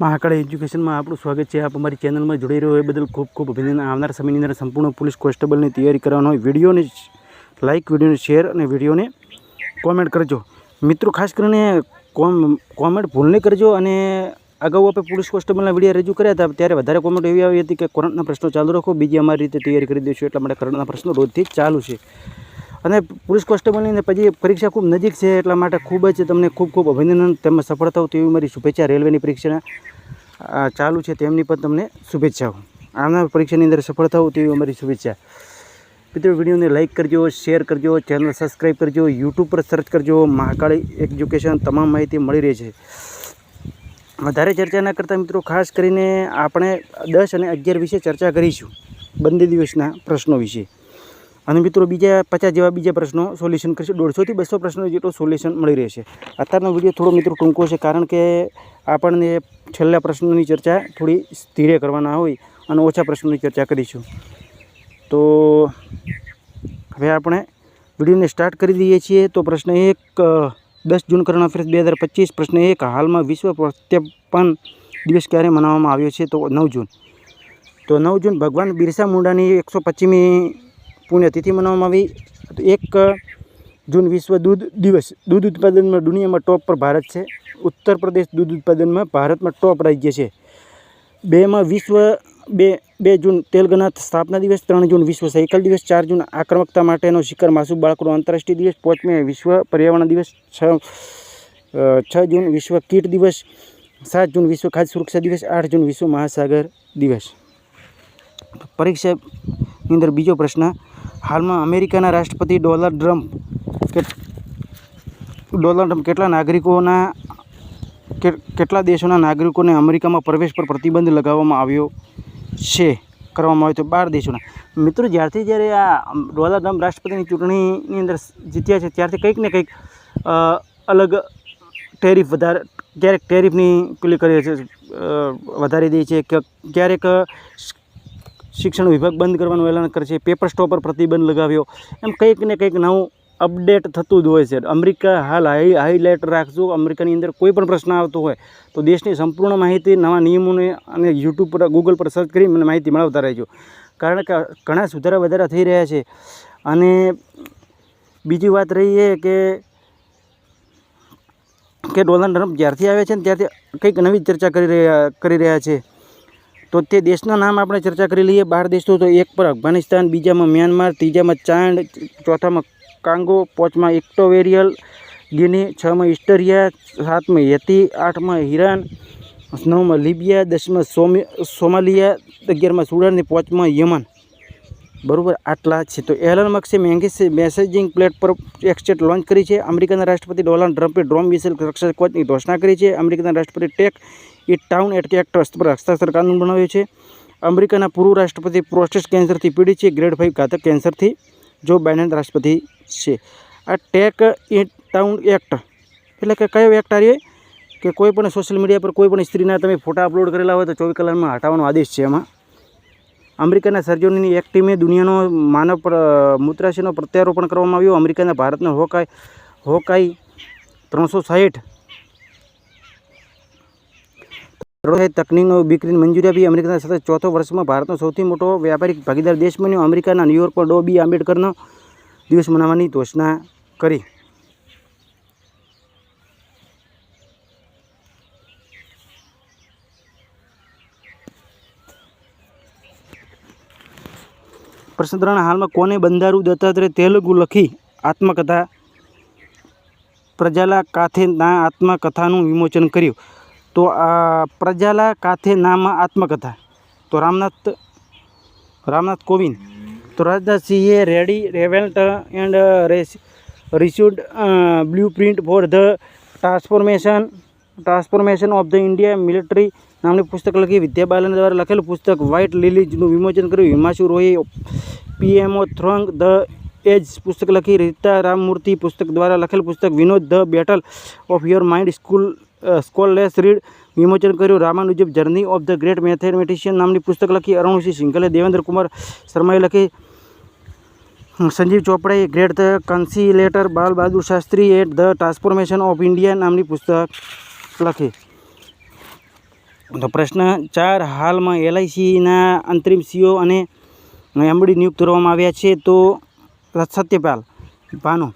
મહાકાળ એજ્યુકેશનમાં આપણું સ્વાગત છે. આપ અમારી ચેનલમાં જોડાઈ રહ્યો એ બદલ ખૂબ ખૂબ અભિનંદન. આવનાર સમયની અંદર સંપૂર્ણ પોલીસ કોન્સ્ટેબલની તૈયારી કરવાનો હોય વિડીયોને લાઇક વિડીયોને શેર અને વિડીયોને કોમેન્ટ કરજો. મિત્રો, ખાસ કરીને કોમ કોમેન્ટ ભૂલને કરજો અને અગાઉ આપણે પોલીસ કોન્સ્ટેબલના વીડિયો રજૂ કર્યા હતા, ત્યારે વધારે કોમેન્ટ એવી આવી હતી કે કરંટના પ્રશ્નો ચાલુ રાખો, બીજી અમારી રીતે તૈયારી કરી દઈશું, એટલા માટે કરંટના પ્રશ્નો રોજથી ચાલુ છે. અને પુરુષ કોન્સ્ટેબલની અને પછી પરીક્ષા ખૂબ નજીક છે એટલા માટે ખૂબ જ તમને ખૂબ ખૂબ અભિનંદન, તેમજ સફળતા થાવ તેવી મારી શુભેચ્છા રેલવેની પરીક્ષાના ચાલુ છે તેમની પણ તમને શુભેચ્છાઓ. આના પરીક્ષાની અંદર સફળતા હોય તેવી અમારી શુભેચ્છા. મિત્રો, વિડીયોને લાઇક કરજો, શેર કરજો, ચેનલ સબસ્ક્રાઈબ કરજો, યુટ્યુબ પર સર્ચ કરજો, મહાકાળી એજ્યુકેશન તમામ માહિતી મળી રહી છે. વધારે ચર્ચા ના કરતાં મિત્રો, ખાસ કરીને આપણે દસ અને અગિયાર વિશે ચર્ચા કરીશું. બંને દિવસના પ્રશ્નો વિશે. અને મિત્રો બીજા પચાસ જેવા બીજા પ્રશ્નો સોલ્યુશન કરશે. દોઢસોથી બસો પ્રશ્નો જેટલું સોલ્યુશન મળી રહેશે. અત્યારનો વીડિયો થોડો મિત્રો ટૂંકો છે, કારણ કે આપણને છેલ્લા પ્રશ્નોની ચર્ચા થોડી ધીરે કરવાના હોય અને ઓછા પ્રશ્નોની ચર્ચા કરીશું. તો હવે આપણે વિડીયોને સ્ટાર્ટ કરી દઈએ છીએ. તો પ્રશ્ન એક દસ જૂન કરંટ અફેર્સ બે હજાર પચીસ પ્રશ્ન એક, હાલમાં વિશ્વ પ્રત્યાપન દિવસ ક્યારે મનાવવામાં આવ્યો છે? તો નવ જૂન. તો નવ જૂન ભગવાન બિરસા મુંડાની એકસો પચીમી પુણ્યતિથિ મનાવવામાં આવી. એક જૂન વિશ્વ દૂધ દિવસ. દૂધ ઉત્પાદનમાં દુનિયામાં ટોપ પર ભારત છે. ઉત્તર પ્રદેશ દૂધ ઉત્પાદનમાં ભારતમાં ટોપ રાજ્ય છે. બેમાં વિશ્વ બે બે જૂન તેલગના સ્થાપના દિવસ, ત્રણ જૂન વિશ્વ સાયકલ દિવસ, ચાર જૂન આક્રમકતા માટેનો શિખર માસુ બાળકોનો આંતરરાષ્ટ્રીય દિવસ, પાંચમે વિશ્વ પર્યાવરણ દિવસ, છ છ જૂન વિશ્વ કીટ દિવસ, સાત જૂન વિશ્વ ખાદ્ય સુરક્ષા દિવસ, આઠ જૂન વિશ્વ મહાસાગર દિવસ. પરીક્ષાની અંદર બીજો પ્રશ્ન, હાલમાં અમેરિકાના રાષ્ટ્રપતિ ડોનાલ્ડ ટ્રમ્પ ડોનાલ્ડ ટ્રમ્પ કેટલા નાગરિકોના કેટલા દેશોના નાગરિકોને અમેરિકામાં પ્રવેશ પર પ્રતિબંધ લગાવવામાં આવ્યો છે, કરવામાં આવ્યો તો બાર દેશોના. મિત્રો, જ્યારથી જ્યારે આ ડોનાલ્ડ ટ્રમ્પ રાષ્ટ્રપતિની ચૂંટણીની અંદર જીત્યા છે, ત્યારથી કંઈક ને કંઈક અલગ ટેરિફ વધારે, ક્યારેક ટેરિફની પેલી કરી છે વધારી દે છે ક્યારેક શિક્ષણ વિભાગ બંધ કરવાનું એલાન કરે છે. પેપર સ્ટોપ પર પ્રતિબંધ લગાવ્યો. એમ કંઈક ને કંઈક નવું અપડેટ થતું જ હોય છે. અમેરિકા હાલ હાઈ, હાઈલાઇટ રાખજો. અમેરિકાની અંદર કોઈ પણ પ્રશ્ન આવતો હોય તો દેશની સંપૂર્ણ માહિતી, નવા નિયમોને અને યુટ્યુબ પર, ગૂગલ પર સર્ચ કરી મને માહિતી મેળવતા રહેજો. કારણ કે ઘણા સુધારા વધારા થઈ રહ્યા છે. અને બીજી વાત રહી કે કે ડોનાલ્ડ ટ્રમ્પ જ્યારથી આવે છે ને ત્યારથી કંઈક નવી ચર્ચા કરી રહ્યા કરી રહ્યા છે. તો તે દેશના નામ આપણે ચર્ચા કરી લઈએ. બાર દેશો તો એક પર અફઘાનિસ્તાન, બીજામાં મ્યાનમાર, ત્રીજામાં ચાંડ ચોથામાં કાંગો, પાંચમાં ઇક્ટોવેરિયલ ગિની, છમાં ઇસ્ટરિયા સાતમાં યતી, આઠમાં ઈરાન, નવમાં લિબિયા, દસમાં સોમી, સોમાલિયા, અગિયારમાં સુડાન ને પાંચમાં યમન. બરોબર? આટલા છે. તો એલન મક્સે મેંગી મેસેજિંગ પ્લેટ પર એક્સચેટ લોન્ચ કરી છે. અમેરિકાના રાષ્ટ્રપતિ ડોનાલ્ડ ટ્રમ્પે ડ્રોમ મિસાઇલ રક્ષા કોચની ઘોષણા કરી છે. અમેરિકાના રાષ્ટ્રપતિ take it town at trust પર હસ્તાક્ષર કાનૂન બનાવ્યો છે. અમેરિકાના પૂર્વ રાષ્ટ્રપતિ પ્રોસ્ટેટ કેન્સરથી પીડિત છે. ગ્રેડ ફાઇવ ઘાતક કેન્સરથી જો બાઇડન રાષ્ટ્રપતિ છે. આ ટેક ઇટ ટાઉન એક્ટ એટલે કે કયો એક્ટ આ કે કોઈ પણ સોશિયલ મીડિયા પર કોઈ પણ સ્ત્રીના તમે ફોટા અપલોડ કરેલા હોય તો ચોવીસ કલાકમાં હટાવવાનો આદેશ છે એમાં. અમેરિકાના સર્જનોની એક ટીમે દુનિયાનો માનવ મૂત્રાશયનો પ્રત્યારોપણ કરવામાં આવ્યો. અમેરિકાના ભારતનો હોકાઈ હોકાઈ ત્રણસો સાહીઠ. તકનીકનો વિક્રીની મંજૂરી આપી. અમેરિકાના સતત ચોથો વર્ષમાં ભારતનો સૌથી મોટો વ્યાપારિક ભાગીદાર દેશ બન્યો. અમેરિકાના ન્યુયોર્કમાં ડો બી આંબેડકરનો દિવસ મનાવવાની ઘોષણા કરી. પ્રશ્ન ત્રણ હાલમાં કોને બંધારુ દત્તાત્રેય તેલુગુ લખી આત્મકથા? પ્રજાલા કાથે ના આત્મકથાનું વિમોચન કર્યું. તો આ પ્રજાલા કાથે નામાં આત્મકથા? તો રામનાથ રામનાથ કોવિંદ. તો રાજનાથસિંહે ready, relevant and resurgent blueprint for the transformation transformation of the India military નામની પુસ્તક લખી વિદ્યા બાલન દ્વારા લખેલું પુસ્તક વ્હાઇટ લિલીજનું વિમોચન કર્યું. હિમાશુ રોયે પીએમઓ થ્રોંગ ધ એજ પુસ્તક લખી. રીતા રામમૂર્તિ પુસ્તક દ્વારા લખેલ પુસ્તક Vinod the battle of your mind school સ્કોલલેસ રીડ વિમોચન કર્યું. રામાનુજબ journey of the great mathematician નામની પુસ્તક લખી. અરુણસિંહ સિંઘલે, દેવેન્દ્ર કુમાર શર્માએ લખી. Sanjeev ચોપડાએ great the conciliator, Bal Bahadur Shastri at the transformation of India નામની પુસ્તક લખી. તો પ્રશ્ન ચાર, હાલમાં એલઆઈસીના અંતરિમ સીઓ અને એમડી નિયુક્ત કરવામાં આવ્યા છે તો સત્યપાલ ભાનો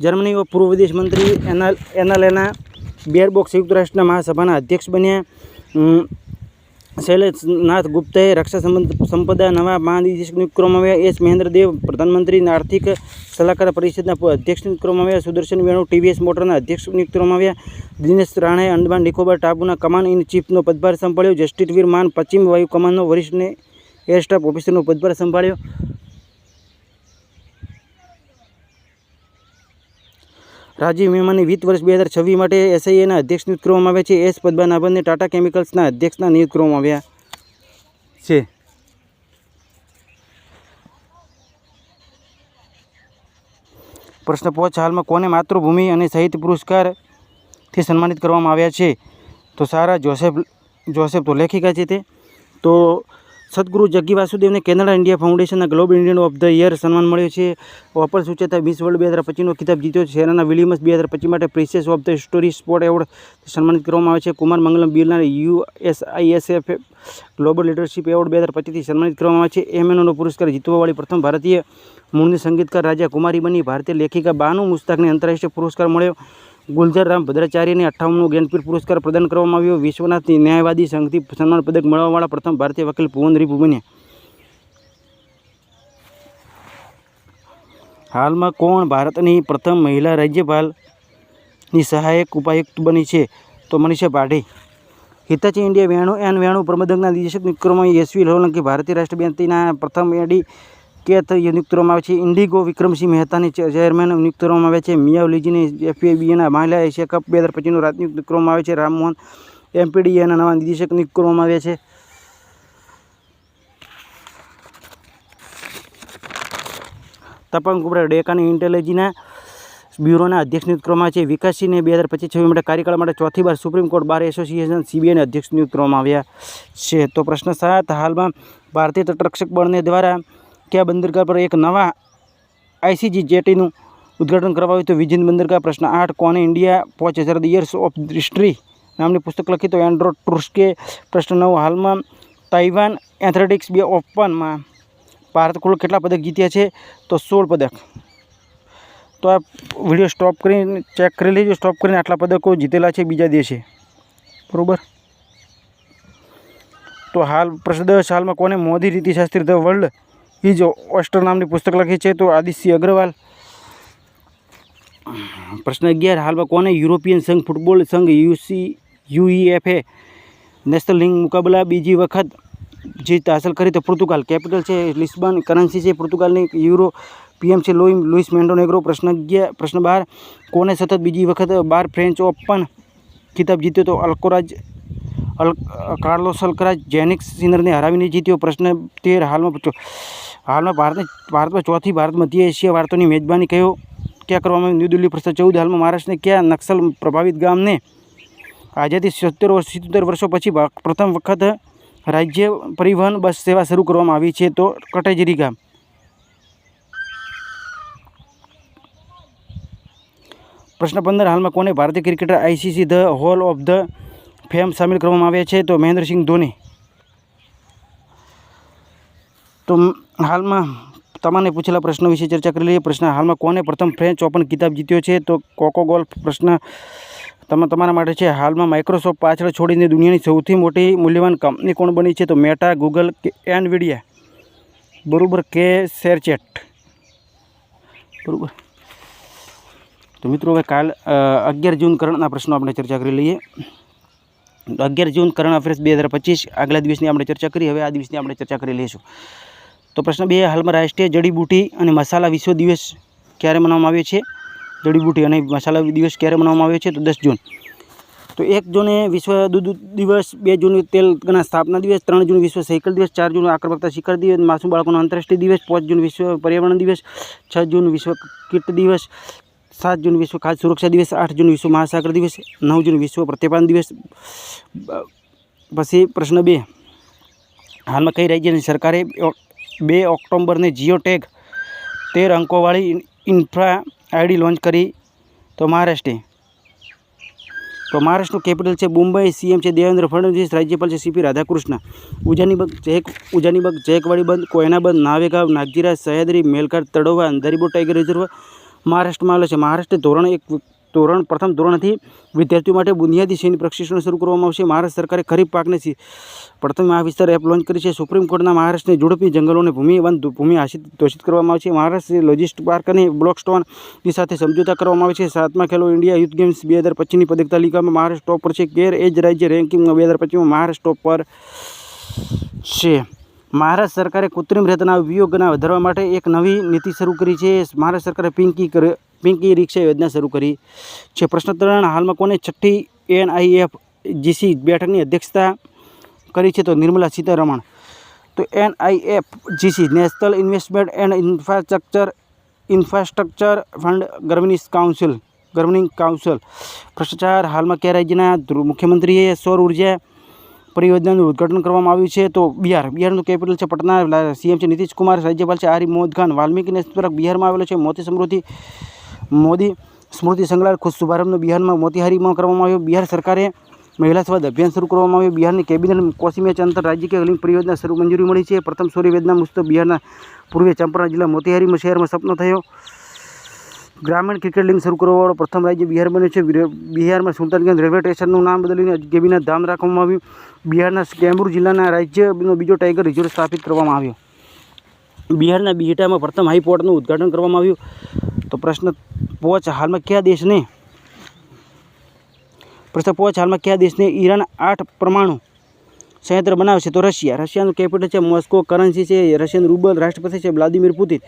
જર્મની પૂર્વ વિદેશ મંત્રી એના એનાલેના બેરબોક સંયુક્ત રાષ્ટ્રના મહાસભાના અધ્યક્ષ બન્યા. શૈલેષનાથ ગુપ્તે રક્ષા સંબંધ સંપદા નવા મહાનિદેશકની આવ્યા. એસ. મહેન્દ્રદેવ, પ્રધાનમંત્રી આર્થિક સલાહકાર પરિષદના અધ્યક્ષ આવ્યા. સુદર્શન વેણુ, ટીવીએસ મોટરના અધ્યક્ષ આવ્યા. દિનેશ રાણાએ અંડમાન નિકોબાર ટાપુના કમાન ઇન ચીફનો પદભાર સંભાળ્યો. જસ્ટિસ વીર માન પશ્ચિમ વાયુ કમાનનો વરિષ્ઠને એર સ્ટાફ ઓફિસરનો પદભાર સંભાળ્યો. રાજીવ મેમાની વિત્ત વર્ષ બે હજાર છવ્વીસ માટે એસઆઈએના અધ્યક્ષ નિયુક્ત કરવામાં આવ્યા છે. એસ પદ્મનાભનને ટાટા કેમિકલ્સના અધ્યક્ષના નિયુક્ત કરવામાં આવ્યા છે. પ્રશ્ન પાંચ હાલમાં કોને માતૃભૂમિ અને સાહિત્ય પુરસ્કારથી સન્માનિત કરવામાં આવ્યા છે? તો સારા, જોસેફ જોસેફ તો લેખિકા છે તે. તો સદગુરુ જગ્ગી વાસુદેવને કેનેડા ઇન્ડિયા ફાઉન્ડેશનના globe Indian of the year સન્માન મળ્યો છે. ઓપર સૂચેતા મિસ વર્લ્ડ બે હજાર પચીસનો ખિતાબ જીત્યો છે. શેરાના વિલિયમ્સ બે હજાર પચીસ માટે princess of the story sport award સન્માનિત કરવામાં આવે છે. Kumar Mangalam Birla USISF global leadership award બે હજાર પચીસથી સન્માનિત કરવામાં આવે છે. એમએનઓનો પુરસ્કાર જીતવાવાળી પ્રથમ ભારતીય મૂળની સંગીતકાર રાજા કુમારી બની. ભારતીય લેખિકા બાનુ મુસ્તાકને આંતરરાષ્ટ્રીય પુરસ્કાર મળ્યો. ગુલઝર રામ ભદ્રાચાર્યને અઠ્ઠાવનમો જ્ઞાનપીઠ પુરસ્કાર પ્રદાન કરવામાં આવ્યો. વિશ્વનાથ ન્યાયવાદી સંઘથી સન્માન પદક મળવાવાળા પ્રથમ ભારતીય વકીલ ભુવન રીપુ બન્યા હાલમાં કોણ ભારતની પ્રથમ મહિલા રાજ્યપાલની સહાયક ઉપાયુક્ત બની છે? તો Manisha Padhi. Hitachi India Venu N Venu પ્રબંધકના નિદેશક નિયુક્ત યશવી લોલંકી ભારતીય રાષ્ટ્ર પ્રથમ એડી કેથ નિયુક્ત કરવામાં આવે છે. ઇન્ડિગો વિક્રમસિંહ મહેતાને ચેરમેન નિયુક્ત કરવામાં આવ્યા છે. મિયાવલીજીને લીજીને એફઆઈબીના મહિલા એશિયા કપ બે હજાર પચીસનું રાત નિયુક્ત કરવામાં આવે છે. રામમોહન એમપીડીએના નવા નિદેશક નિયુક્ત કરવામાં આવ્યા છે. તપંગ કુબરા ડેકાની ઇન્ટેલિજીના બ્યુરોના અધ્યક્ષ નિયુક્ત કરવામાં આવ્યા છે. વિકાસસિંહને બે હજાર પચીસ છવ્વીસ માટે કાર્યકાળ માટે ચોથી વાર સુપ્રીમ કોર્ટ બાર એસોસિએશન સીબીઆઈના અધ્યક્ષ નિયુક્ત કરવામાં આવ્યા છે. તો પ્રશ્ન સાત, હાલમાં ભારતીય તટરક્ષક બળને દ્વારા કયા બંદરગાહ પર એક નવા આઈસીજી જેટીનું ઉદ્ઘાટન કરવામાં આવ્યું તો વિજિન બંદરગાહ, પ્રશ્ન આઠ, કોને ઇન્ડિયા પાંચ હજાર યર્સ ઓફ હિસ્ટ્રી નામની પુસ્તક લખી તો એન્ડ્રો ટુર્સ્કે પ્રશ્ન નવ, હાલમાં તાઇવાન એથ્લેટિક્સ બે ઓપનમાં ભારત કુલ કેટલા પદક જીત્યા છે? તો સોળ પદક. તો આ વીડિયો સ્ટોપ કરીને, ચેક કરી લેજો. સ્ટોપ કરીને આટલા પદકો જીતેલા છે બીજા દેશે. બરાબર? તો હાલ, પ્રશ્ન દસ, હાલમાં કોને મોદી રીતિશાસ્ત્રી ધ વર્લ્ડ ઇઝ ઓસ્ટર નામની પુસ્તક લખી છે તો આદિત્ય અગ્રવાલ. પ્રશ્ન અગિયાર, હાલમાં કોને યુરોપિયન સંઘ, ફૂટબોલ સંઘ, યુસી, યુઈએફએ નેશનલ લીગ મુકાબલા બીજી વખત જીત હાંસલ કરી તો પોર્તુગાલ કેપિટલ છે, લિસ્બન કરન્સી છે, પોર્તુગાલની યુરો પીએમ છે, લોઈ, લુઈસ મેન્ડોનેગ્રો. પ્રશ્ન અગિયાર, પ્રશ્ન બાર, કોને સતત બીજી વખત બાર ફ્રેન્ચ ઓપન ખિતાબ જીત્યો તો અલ્કોરાજ, અલ કાર્લોસ અલ્કરાજ, જેનિક્સ સિનરને હરાવીને જીત્યો? પ્રશ્ન તેર, હાલમાં પૂછો હાલમાં ભારતને ભારતમાં ચોથી ભારત મધ્ય એશિયા વાર્તાની મેજબાની કયો ક્યાં કરવામાં ન્યૂ દિલ્હી પ્રસ્તાવ ચૌદ હાલમાં મહારાષ્ટ્રને ક્યાં નક્સલ પ્રભાવિત ગામને? આઝાદી સિત્તેર વર્ષ સિત્તેર વર્ષો પછી પ્રથમ વખત રાજ્ય પરિવહન બસ સેવા શરૂ કરવામાં આવી છે તો કટેજરી ગામ. પ્રશ્ન પંદર, હાલમાં કોને ભારતીય cricketer ICC the hall of the fame સામેલ કરવામાં આવ્યા છે? તો મહેન્દ્રસિંહ ધોની. તો હાલમાં તમને પૂછેલા પ્રશ્નો વિશે ચર્ચા કરી લઈએ. પ્રશ્ન હાલમાં કોને પ્રથમ ફ્રેન્ચ ઓપન કિતાબ જીત્યો છે? તો કોકો ગોલ્ફ પ્રશ્ન તમે, તમારા માટે છે. હાલમાં માઇક્રોસોફ્ટ પાછળ છોડીને દુનિયાની સૌથી મોટી મૂલ્યવાન કંપની કોણ બની છે? તો મેટા ગૂગલ કે એનવીડિયા બરાબર કે શેરચેટ બરાબર. તો મિત્રો હવે કાલ અગિયાર જૂન કરંટના પ્રશ્નો આપણે ચર્ચા કરી લઈએ. અગિયાર જૂન કરંટ અફેર્સ બે હજાર પચીસ આગલા દિવસની આપણે ચર્ચા કરી. હવે આ દિવસની આપણે ચર્ચા કરી લઈશું. તો પ્રશ્ન બે, હાલમાં રાષ્ટ્રીય જડીબુટી અને મસાલા વિશ્વ દિવસ ક્યારે મનાવવામાં આવ્યો છે? જડીબુટી અને મસાલા દિવસ ક્યારે મનાવવામાં આવ્યો છે? તો દસ જૂન. તો એક જૂને વિશ્વ દૂધ દિવસ, બે જૂન તેલના સ્થાપના દિવસ, ત્રણ જૂન વિશ્વ સાયકલ દિવસ, ચાર જૂન આક્રમકતા શિખર દિવસ, માસૂમ બાળકોનો આંતરરાષ્ટ્રીય દિવસ, પાંચ જૂન વિશ્વ પર્યાવરણ દિવસ, છ જૂન વિશ્વ કીટ દિવસ, સાત જૂન વિશ્વ ખાદ્ય સુરક્ષા દિવસ, આઠ જૂન વિશ્વ મહાસાગર દિવસ, નવ જૂન વિશ્વ પ્રત્યાપન દિવસ. પછી પ્રશ્ન બે. હાલમાં કઈ રાજ્યની સરકારે બે ઓક્ટોબરને જીઓ ટેગ તેર અંકોવાળી ઇન્ફ્રા આઈડી લોન્ચ કરી. તો મહારાષ્ટ્રે. તો મહારાષ્ટ્રનું કેપિટલ છે મુંબઈ, સીએમ છે દેવેન્દ્ર ફડણવીસ, રાજ્યપાલ છે સીપી રાધાકૃષ્ણ. ઉજાનીબગ ઉજાની ઉજાનીબગ જયકવાડી બંધ કોયના બંધ નાવેગાંવ, નાગજીરા, સહ્યાદ્રી, મેલઘાટ તળોવા અંધારીબો ટાઈગર રિઝર્વ મહારાષ્ટ્રમાં આવેલો છે. મહારાષ્ટ્ર ધોરણ એક ધોરણ, પ્રથમ ધોરણથી વિદ્યાર્થીઓ માટે બુનિયાદી શૈન પ્રશિક્ષણ શરૂ કરવામાં આવશે. મહારાષ્ટ્ર સરકારે ખરીફ પાકને પ્રથમ આ વિસ્તાર એપ લોન્ચ કરી છે. સુપ્રીમ કોર્ટના મહારાષ્ટ્રની ઝડપી જંગલોને ભૂમિ વન ભૂમિ આશિત ઘોષિત કરવામાં આવશે. મહારાષ્ટ્ર લોજિસ્ટ પાર્ક અને બ્લોકસ્ટોનની સાથે સમજૂતા કરવામાં આવે છે. સાતમા ખેલો ઇન્ડિયા યુથ ગેમ્સ બે હજાર પચીસની પદક તાલિકામાં મહારાષ્ટ્ર ટોપ પર છે. કેર એજ રાજ્ય રેન્કિંગમાં બે હજાર પચીસમાં મહારાષ્ટ્ર ટોપ પર છે. મહારાષ્ટ્ર સરકારે કૃત્રિમ રેતના ઉપયોગના વધારવા માટે એક નવી નીતિ શરૂ કરી છે. મહારાષ્ટ્ર સરકારે પિંકી પિંકી રિક્ષા યોજના શરૂ કરી છે. પ્રશ્ન ત્રણ, હાલમાં કોને છઠ્ઠી એનઆઈએફ જીસી બેઠકની અધ્યક્ષતા કરી છે તો નિર્મલા સીતારમણ. તો NIF GC, national investment and infrastructure infrastructure fund governing council governing council. ભ્રષ્ટાચાર હાલમાં કયા રાજ્યના મુખ્યમંત્રીએ સૌર ઊર્જા પરિયોજનાનું ઉદ્ઘાટન કરવામાં આવ્યું છે. તો બિહાર, બિહારનું કેપિટલ છે પટના. સીએમ છે નીતિશ કુમાર રાજ્યપાલ છે આરી મોદ ખાન. વાલ્મીકી નેશનલ બિહારમાં આવેલો છે. મોતી સમૃદ્ધિ, મોદી સ્મૃતિ સંગ્રહાલય ખુદ શુભારંભનો બિહારમાં મોતીહારીમાં કરવામાં આવ્યો. બિહાર સરકારે મહિલા સ્વાદ અભિયાન શરૂ કરવામાં આવ્યું. બિહારની કેબિનેટ કોસીમેચ અંતર રાજ્ય લિંક પરિયોજના શરૂ મંજૂરી મળી છે. પ્રથમ સૂર્યવેદના મુસ્તો બિહારના પૂર્વે ચંપારણ જિલ્લા મોતીહારીમાં શહેરમાં સપનો થયો. ગ્રામીણ ક્રિકેટ લીગ શરૂ કરવાવાળો પ્રથમ રાજ્ય બિહાર બન્યું છે. બિહારમાં સુલતાનગંજ રેલવે સ્ટેશનનું નામ બદલીને ગેબીના ધામ રાખવામાં આવ્યું. બિહારના કેમ્બુર જિલ્લાના રાજ્યનો બીજો ટાઈગર રિઝર્વ સ્થાપિત કરવામાં આવ્યો. બિહારના બિહટામાં પ્રથમ હાઈપોર્ટનું ઉદ્ઘાટન કરવામાં આવ્યું. તો પ્રશ્ન પોચ હાલમાં કયા દેશને પ્રશ્ન પોચ હાલમાં કયા દેશને ઈરાન આઠ પરમાણુ સંયંત્ર બનાવશે તો રશિયા. રશિયાનું કેપિટલ છે મોસ્કો કરન્સી છે રશિયન રૂબલ રાષ્ટ્રપતિ છે વ્લાદિમીર પુતિન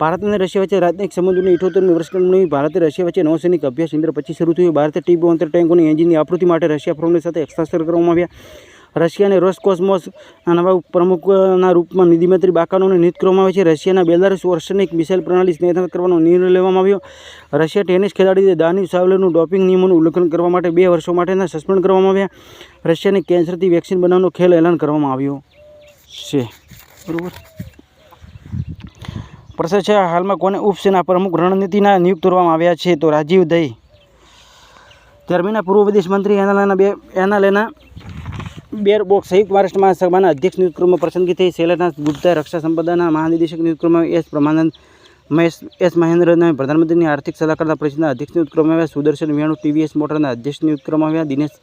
ભારત અને રશિયા વચ્ચે રાજનૈતિક સંબંધોની ઇઠોતેરમી વર્ષગાંઠની ભારતે રશિયા વચ્ચે નૌસૈનિક અભ્યાસ ઇન્દ્ર પચીસ શરૂ થયું. ભારતે ટીબી અંતર ટેન્કોની એન્જિનની આકૃતિ માટે રશિયા ફોર્મની સાથે હસ્તાક્ષર કરવામાં આવ્યા. રશિયા અને રોસકોસ્મોસના નવા પ્રમુખના રૂપમાં નિધિમંત્રી બાકાનોને નિયુક્ત કરવામાં આવે છે. રશિયાના બેલારુસ ઓર્સનિક મિસાઇલ પ્રણાલી સ્નેહ કરવાનો નિર્ણય લેવામાં આવ્યો. રશિયા ટેનિસ ખેલાડી દાનિવ સાવલેનું ડોપિંગ નિયમોનું ઉલ્લંઘન કરવા માટે બે વર્ષો માટેના સસ્પેન્ડ કરવામાં આવ્યા. રશિયાને કેન્સરથી વેક્સિન બનાવવાનો ખેલ એલાન કરવામાં આવ્યો છે. બરાબર. પ્રશ્ન છે હાલમાં કોને ઉપસેના પ્રમુખ રણનીતિના નિયુક્ત કરવામાં આવ્યા છે? તો રાજીવ દઈ. જર્મીના પૂર્વ વિદેશ મંત્રી એનાલેના બે એનાલેના બેર બોક્સ સંયુક્ત મહારાષ્ટ્ર મહાસભાના અધ્યક્ષ નિયુક્તમાં પસંદગી થઈ શૈલાનાથ ગુપ્તા રક્ષા સંપદાના મહાનિદેશક નિયુક્તમાં એસ પ્રમાનંદ, મહેશ, એસ મહેન્દ્રને પ્રધાનમંત્રીની આર્થિક સલાહકારના પરિષદના અધ્યક્ષ નિયુક્ત આવ્યા સુદર્શન વેણુ, ટીવીએસ મોટરના અધ્યક્ષ નિયુક્ત આવ્યા, Dinesh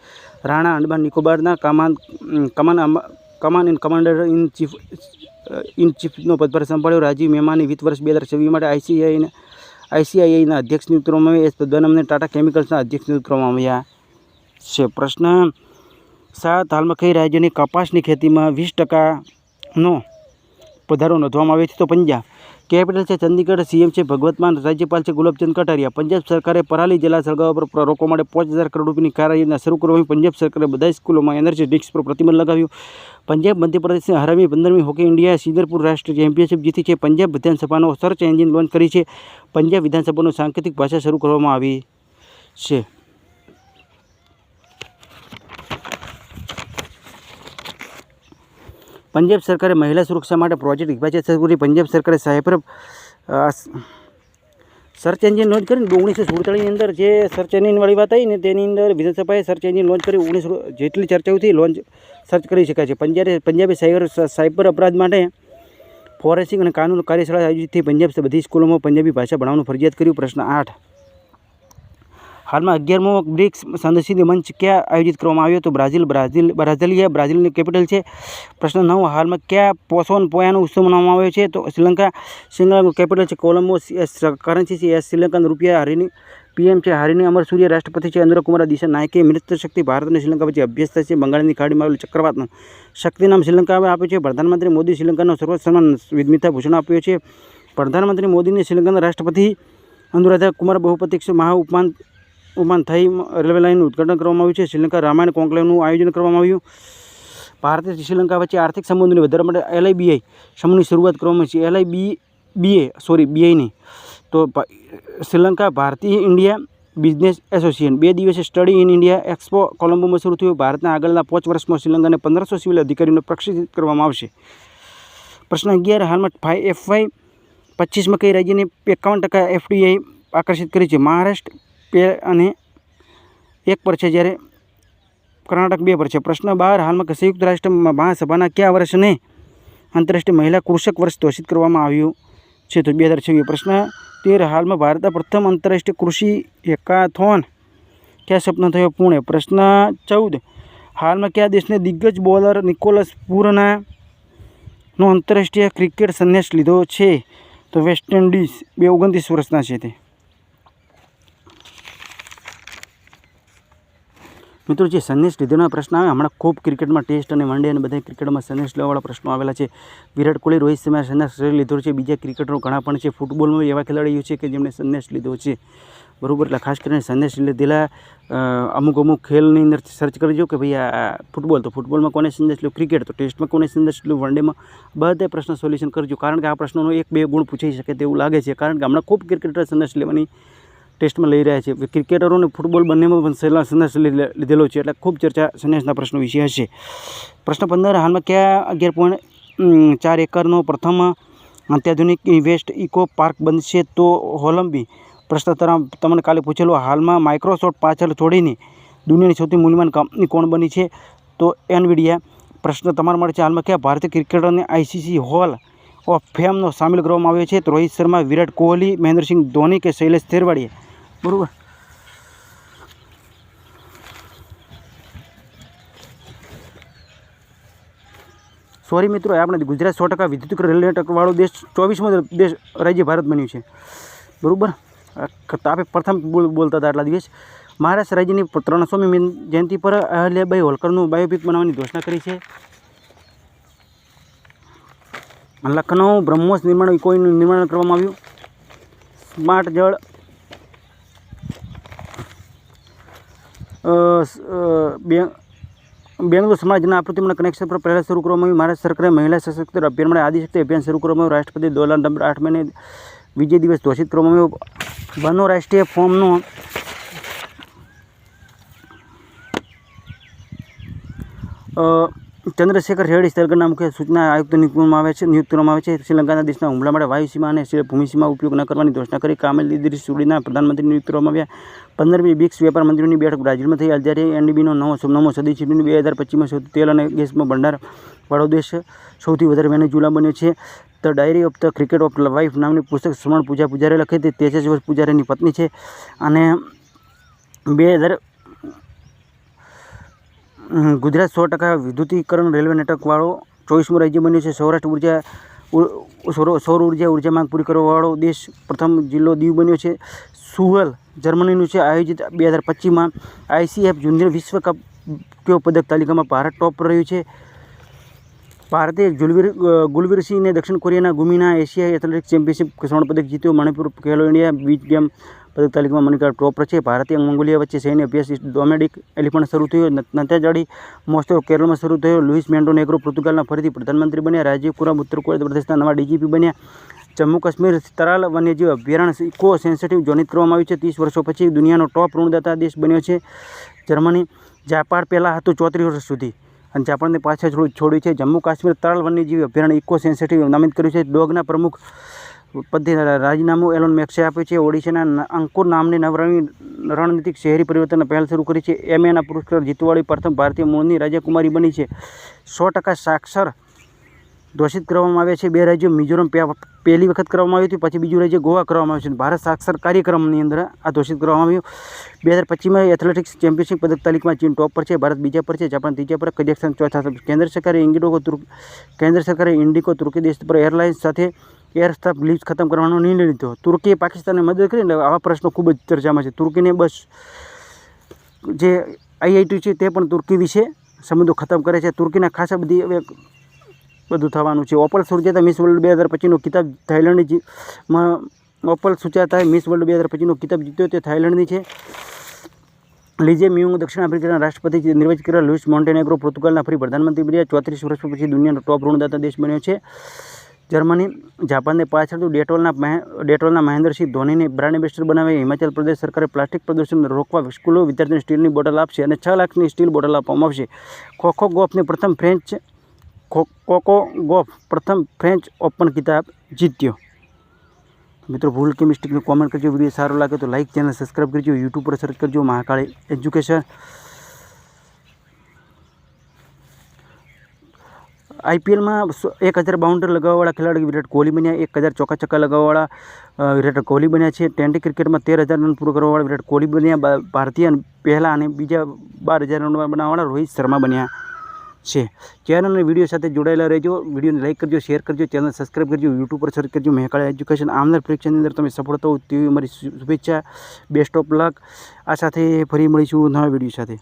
Rana, Andaman નિકોબારના command command command in commander in chief, in ચીફનો પદભાર સંભાળ્યો. રાજીવ મેમાની વીત વર્ષ બે હજાર છવ્વીસ માટે આઈસીઆઈને આઈસીઆઈના અધ્યક્ષ નિયુક્ત કરવામાં આવ્યા. એસ પદ્માનંદને ટાટા કેમિકલ્સના અધ્યક્ષ નિયુક્ત કરવામાં આવ્યા છે. પ્રશ્ન સાત હાલમાં કઈ રાજ્યની કપાસની ખેતીમાં વીસ ટકાનો વધારો નોંધવામાં આવ્યો છે? તો પંજાબ કેપિટલ છે ચંદીગઢ, સીએમ છે ભગવતમાન રાજ્યપાલ છે ગુલાબચંદ કટારિયા. પંજાબ સરકારે પરાલી જલા સળગાવવા પર રોકવા માટે પાંચ હજાર કરોડ રૂપિયાની કાર્યયોજના શરૂ કરવાની પંજાબ સરકારે બધા સ્કૂલોમાં એનર્જી ડ્રિંક્સ પર પ્રતિબંધ લગાવ્યો. પંજાબ મધ્યપ્રદેશની હરામી પંદરમી હોકી ઇન્ડિયા સિદ્ધરપુર રાષ્ટ્રીય ચેમ્પિયનશિપ જીતી છે. પંજાબ વિધાનસભાનો સર્ચ એન્જિન લોન્ચ કરી છે. પંજાબ વિધાનસભાનો સાંકેતિક ભાષા શરૂ કરવામાં આવી છે. પંજાબ સરકારે મહિલા સુરક્ષા માટે પ્રોજેક્ટ શરૂ કરી પંજાબ સરકારે સાયબર સર્ચ એન્જિન લોન્ચ કરીને ઓગણીસો સુડતાળીસની અંદર જે સર્ચ એન્જિનવાળી વાત આવી ને તેની અંદર વિધાનસભાએ સર્ચ એન્જિન લોન્ચ કરી, ઓગણીસો જેટલી ચર્ચાઓથી લોન્ચ સર્ચ કરી શકાય છે. પંજાબે પંજાબે સાયબર સાયબર અપરાધ માટે ફોરેન્સિક અને કાનૂન કાર્યશાળા આયોજિત થઈ. પંજાબ બધી સ્કૂલોમાં પંજાબી ભાષા ભણાવવાનું ફરજિયાત કર્યું. પ્રશ્ન આઠ. હાલમાં અગિયારમો બ્રિક્સ સદસ્ય મંચ ક્યાં આયોજિત કરવામાં આવ્યો તો બ્રાઝિલ બ્રાઝિલ, બ્રાઝિલિયા, બ્રાઝિલની કેપિટલ છે. પ્રશ્ન નવ, હાલમાં ક્યાં પોસોન પોયાનો ઉત્સવ મનાવવામાં આવ્યો છે? તો શ્રીલંકા શ્રીલંકાનું કેપિટલ છે કોલંબો. કરન્સી છે. શ્રીલંકન રૂપિયા હારીની, પીએમ છે હારીની અમર સૂર્ય, રાષ્ટ્રપતિ છે અંદ્ર દિશા નાયકે મિત્ર શક્તિ ભારત અને શ્રીલંકા વચ્ચે અભ્યાસ છે. બંગાળની ખાડીમાં આવેલું ચક્રવાતનું શક્તિ નામ શ્રીલંકાએ આપ્યું છે. પ્રધાનમંત્રી મોદી શ્રીલંકાનો સર્વોચ્ચ સન્માન વિદ્મિતા ભૂષણ આપ્યો છે. પ્રધાનમંત્રી મોદીને શ્રીલંકાના રાષ્ટ્રપતિ અનુરાધા કુમાર બહુપતિક્ષ મહા ઉપમાન થઈ રેલવે લાઇનનું ઉદ્ઘાટન કરવામાં આવ્યું છે. શ્રીલંકા રામાયણ કોન્કલેવનું આયોજન કરવામાં આવ્યું. ભારત શ્રીલંકા વચ્ચે આર્થિક સંબંધોને વધારવા માટે એલઆઈબીઆઈ સમૂહની શરૂઆત કરવામાં આવી છે. એલઆઈબી બીએ સોરી બીઆઈની તો શ્રીલંકા ભારતીય ઇન્ડિયા બિઝનેસ એસોસિએશન, બે દિવસે સ્ટડી ઇન ઇન્ડિયા એક્સપો કોલંબોમાં શરૂ થયું. ભારતના આગળના પાંચ વર્ષમાં શ્રીલંકાને પંદરસો સિવિલ અધિકારીઓને પ્રશિક્ષિત કરવામાં આવશે. પ્રશ્ન અગિયાર, હાલમાં ફાઈ એફ વાય પચીસમાં કઈ રાજ્યને એકાવન ટકા એફડીઆઈ આકર્ષિત કરી છે? મહારાષ્ટ્ર પે અને એક પર છે જ્યારે કર્ણાટક બે પર છે. પ્રશ્ન બાર, હાલમાં સંયુક્ત રાષ્ટ્ર મહાસભાના કયા વર્ષને આંતરરાષ્ટ્રીય મહિલા કૃષક વર્ષ ઘોષિત કરવામાં આવ્યું છે તો બે હજાર છવ્વીસ પ્રશ્ન તેર, હાલમાં ભારતના પ્રથમ આંતરરાષ્ટ્રીય કૃષિ એકાથોન ક્યાં સપનો થયો? પુણે. પ્રશ્ન ચૌદ, હાલમાં કયા દેશને દિગ્ગજ બોલર નિકોલસ પૂરના નો આંતરરાષ્ટ્રીય ક્રિકેટ સંન્યાસ લીધો છે? તો વેસ્ટ ઇન્ડિઝ બે ઓગણત્રીસ વર્ષના છે તે. મિત્રો, જે સંદેશ લીધેના પ્રશ્ન આવે. હમણાં ખૂબ ક્રિકેટમાં ટેસ્ટ અને વન ડે અને બધા ક્રિકેટમાં સંદેશ લેવાવાળા પ્રશ્નો આવેલા છે. વિરાટ કોહલી, રોહિત શર્મા સંદેશ લીધો છે. બીજા ક્રિકેટરો ઘણા પણ છે. ફૂટબોલમાં એવા ખેલાડીઓ છે કે જેમણે સંદેશ લીધો છે. બરાબર? એટલે ખાસ કરીને સંદેશ લીધેલા અમુક અમુક ખેલની અંદર સર્ચ કરજો કે ભાઈ આ ફૂટબોલ, તો ફૂટબોલમાં કોને સંદેશ લ્યો ક્રિકેટ, તો ટેસ્ટમાં કોને સંદેશ લ્યો વન ડેમાં બધા પ્રશ્ન સોલ્યુશન કરજો. કારણ કે આ પ્રશ્નોનો એક બે ગુણ પૂછાઈ શકે તેવું લાગે છે. કારણ કે હમણાં ખૂબ ક્રિકેટર સંદેશ લેવાની ટેસ્ટમાં લઈ રહ્યા છે. ક્રિકેટરો અને ફૂટબોલ બંનેમાં પણ સહેલા સંન્યાસ લીધેલો છે. એટલે ખૂબ ચર્ચા સંન્યાસના પ્રશ્નો વિશે હશે. પ્રશ્ન પંદર, હાલમાં કયા અગિયાર પોઈન્ટ ચાર એકરનો પ્રથમ અત્યાધુનિક વેસ્ટ ઇકો પાર્ક બનશે તો હોલંબી? પ્રશ્ન તમને કાલે પૂછેલો, હાલમાં માઇક્રોસોફ્ટ પાછળ છોડીને દુનિયાની સૌથી મૂલ્યવાન કંપની કોણ બની છે? તો એનવીડિયા પ્રશ્ન તમારા માટે છે, હાલમાં કયા ભારતીય ક્રિકેટરને આઈસીસી હોલ ઓફ ફેમનો સામેલ કરવામાં આવ્યો છે? રોહિત શર્મા, વિરાટ કોહલી, મહેન્દ્રસિંહ ધોની કે શૈલેષ થેરવાડીયા બરાબર? સોરી મિત્રો, આપણે ગુજરાત સો ટકા વિદ્યુત નેટવર્કવાળો દેશ, ચોવીસમો દેશ, રાજ્ય ભારત બન્યું છે. બરાબર? આપણે પ્રથમ બોલ, બોલતા હતા આટલા દિવસ. મહારાષ્ટ્ર રાજ્યની ત્રણસોમી જયંતિ પર અહલ્યાબાઈ હોલકરનું બાયોપિક બનાવવાની ઘોષણા કરી છે. લખનઉ બ્રહ્મોસ નિર્માણ ઇકોનું નિર્માણ કરવામાં આવ્યું? સ્માર્ટ જળ બે, બેંગ્લોર સમાજના આપૃતિમાં કનેક્શન પર પહેલાં શરૂ કરવામાં આવ્યું. મહારાષ્ટ્ર સરકારે મહિલા સશક્તિકરણ અભિયાન માટે આદિશક્તિ અભિયાન શરૂ કરવામાં આવ્યું. રાષ્ટ્રપતિ દોલા નંબર આઠ મહિને વિજય દિવસ ઘોષિત કરવામાં આવ્યો. બનો રાષ્ટ્રીય ફોર્મનો ચંદ્રશેખર રેડ્ડી તેલંગાણા મુખ્ય સૂચના આયુક્ત નિયુક્તમાં આવે છે નિયુક્ત કરવામાં આવે છે. શ્રીલંકાના દેશના હુમલા માટે વાયુસીમા અને ભૂમિસીમા ઉપયોગ ન કરવાની ઘોષણા કરી કામિલ ઇદ્રીસ સુડીના પ્રધાનમંત્રી નિયુક્ત કરવામાં આવ્યા. પંદરમી બ્રિક્સ વેપાર મંત્રીઓની બેઠક બ્રાઝિલમાં થઈ. અલ્જેરિયા એનડીબીનો નવો નવમો સદી ચૂંટણી બે હજાર પચીસમાં સૌથી તેલ અને ગેસમાં ભંડાર વાળો દેશ સૌથી વધારે વેનેઝુલા બન્યો છે. The diary of the cricket of wife નામની પુસ્તક શ્રવણ પૂજા પૂજારે લખી હતી. વર્ષ પૂજારીની પત્ની છે અને બે હજાર ગુજરાત સો ટકા વિદ્યુતીકરણ રેલવે નેટવર્કવાળો ચોવીસમું રાજ્ય બન્યું છે. સૌરાષ્ટ્ર ઊર્જા સૌર ઊર્જા ઊર્જા માંગ પૂરી કરવાવાળો દેશ પ્રથમ જિલ્લો દીવ બન્યો છે. સુહલ જર્મનીનું છે આયોજિત બે હજાર પચીસમાં. આઈસીએફ જુનિયર વિશ્વ કપ પદક તાલિકામાં ભારત ટોપ રહ્યું છે? ભારતે જુલવીર ગુલવીરસિંહને દક્ષિણ કોરિયાના ગુમીના એશિયા એથ્લેટિક્સ ચેમ્પિયનશિપ સ્વર્ણ પદક જીત્યો. Manipur, Khelo India beach game પદક તાલિકામાં મણિકાર ટોપ છે. ભારતીય મંગોલિયા વચ્ચે સૈન્ય અભ્યાસ ડોમેડિક એલિફન્ટ શરૂ થયો. નત્યાજાડી મોસ્ટો કેરળમાં શરૂ થયો. લુઇસ મેન્ડોનેગ્રો પોર્તુગાલના ફરીથી પ્રધાનમંત્રી બન્યા. રાજીવ કુરામ ઉત્તર પ્રદેશના નવા ડીજીપી બન્યા. જમ્મુ કાશ્મીર તરાલ વન્યજીવ અભયારણ્ય ઇકો સેન્સિટિવ જોનિત કરવામાં આવ્યું છે. ત્રીસ વર્ષો પછી દુનિયાનો ટોપ ઋણદાતા દેશ બન્યો છે. જર્મની, જાપાન પહેલાં હતું ચોત્રીસ વર્ષ સુધી. અને જાપાનને પાછળ છોડ્યું છે, જમ્મુ કાશ્મીર તરલ વન્યજીવી અભયારણ્ય ઇકો સેન્સિટિવ નામિત કર્યું છે. ડોગના પ્રમુખ પદે રાજીનામું એલોન મેક્સે આપ્યું છે. ઓડિશાના અંકુર નામની નવરણી રણનીતિક શહેરી પરિવર્તન પહેલ શરૂ કરી છે. એમએના પુરસ્કાર જીતવાળી પ્રથમ ભારતીય મૂળની રાજ્યકુમારી બની છે. સો ટકા સાક્ષર ઘોષિત કરવામાં આવ્યા છે. બે રાજ્યો મિઝોરમ પહેલી વખત કરવામાં આવ્યું હતું. પછી બીજું રાજ્ય ગોવા કરવામાં આવ્યું છે. ભારત સાક્ષર કાર્યક્રમની અંદર આ ઘોષિત કરવામાં આવ્યું. બે હજાર પચીસમાં એથ્લેટિક્સ ચેમ્પિયનશિપ પદક તાલીકમાં ચીન ટોપ પર છે. ભારત બીજા પર છે. જાપાન ત્રીજા પર. કઝાકસ્તાન ચોથા કેન્દ્ર સરકારે ઇન્ડિકો કેન્દ્ર સરકારે ઇન્ડિકો તુર્કી દેશ પર એરલાઇન્સ સાથે એર સ્ટાફ લીઝ ખતમ કરવાનો નિર્ણય લીધો. તુર્કીએ પાકિસ્તાનને મદદ કરીને આવા પ્રશ્નો ખૂબ જ ચર્ચામાં છે. તુર્કીને બસ જે આઈઆઈટી છે તે પણ તુર્કી વિશે સંબંધો ખતમ કરે છે. તુર્કીના ખાસા બધી બધું થવાનું છે. ઓપલ સુરજાતા મિસ વર્લ્ડ બે હજાર પચીસનો કિતાબ થાઇલેન્ડની ઓપલ સુચાતાએ મિસ વર્લ્ડ બે હજાર પચીસનો કિતાબ જીત્યો તે થાઇલેન્ડની છે. લીજે મ્યુંગ દક્ષિણ આફ્રિકાના રાષ્ટ્રપતિ નિર્વાચિત કરેલા લુઇસ મોન્ટેનેગ્રો પોર્તુગાલના ફરી પ્રધાનમંત્રી બન્યા. ચોત્રીસ વર્ષ પછી દુનિયાનો ટોપ ઋણદાતા દેશ બન્યો છે. જર્મની, જાપાનને પાછળ ડેટોલના ડેટોલના મહેન્દ્રસિંહ ધોનીને બ્રાન્ડ એમ્બેસેડર બનાવી. હિમાચલ પ્રદેશ સરકારે પ્લાસ્ટિક પ્રદૂષણ રોકવા સ્કૂલો વિદ્યાર્થીઓને સ્ટીલની બોટલ આપશે અને છ લાખની સ્ટીલ બોટલ આપવામાં આવશે. ખોખો ગોફની પ્રથમ ફ્રેન્ચ કોકો ગોફ પ્રથમ ફ્રેન્ચ ઓપન કિતાબ જીત્યો. મિત્રો, ભૂલ કે મિસ્ટેકને કોમેન્ટ કરજો વીડિયો સારો લાગે તો લાઈક ચેનલ સબસ્ક્રાઈબ કરજો યુટ્યુબ પર સર્ચ કરજો, મહાકાળી એજ્યુકેશન આઈપીએલમાં એક હજાર બાઉન્ડર લગાવવાવાળા ખેલાડી વિરાટ કોહલી બન્યા, એક હજાર ચોકા છક્કા લગાવવાવાળા વિરાટ કોહલી બન્યા છે. ટ્વેન્ટી ક્રિકેટમાં તેર હજાર રન પૂરો કરવાવાળા વિરાટ કોહલી બન્યા. ભારતીય પહેલાં અને બીજા બાર હજાર રન બનાવવાવાળા રોહિત શર્મા બન્યા. છે. ચેનલ અને વીડિયો સાથે જોડાયેલા રહેજો. વિડીયોને લાઇક કરજો શેર કરજો ચેનલ સબસ્ક્રાઈબ કરજો યુટ્યુબ પર સર્ચ કરજો, મહેકાળા એજ્યુકેશન આવનાર પરીક્ષાની અંદર તમે સફળ થાઓ તેવી અમારી શુભેચ્છા. બેસ્ટ ઓફ લક આ સાથે ફરી મળીશું નવા વીડિયો સાથે.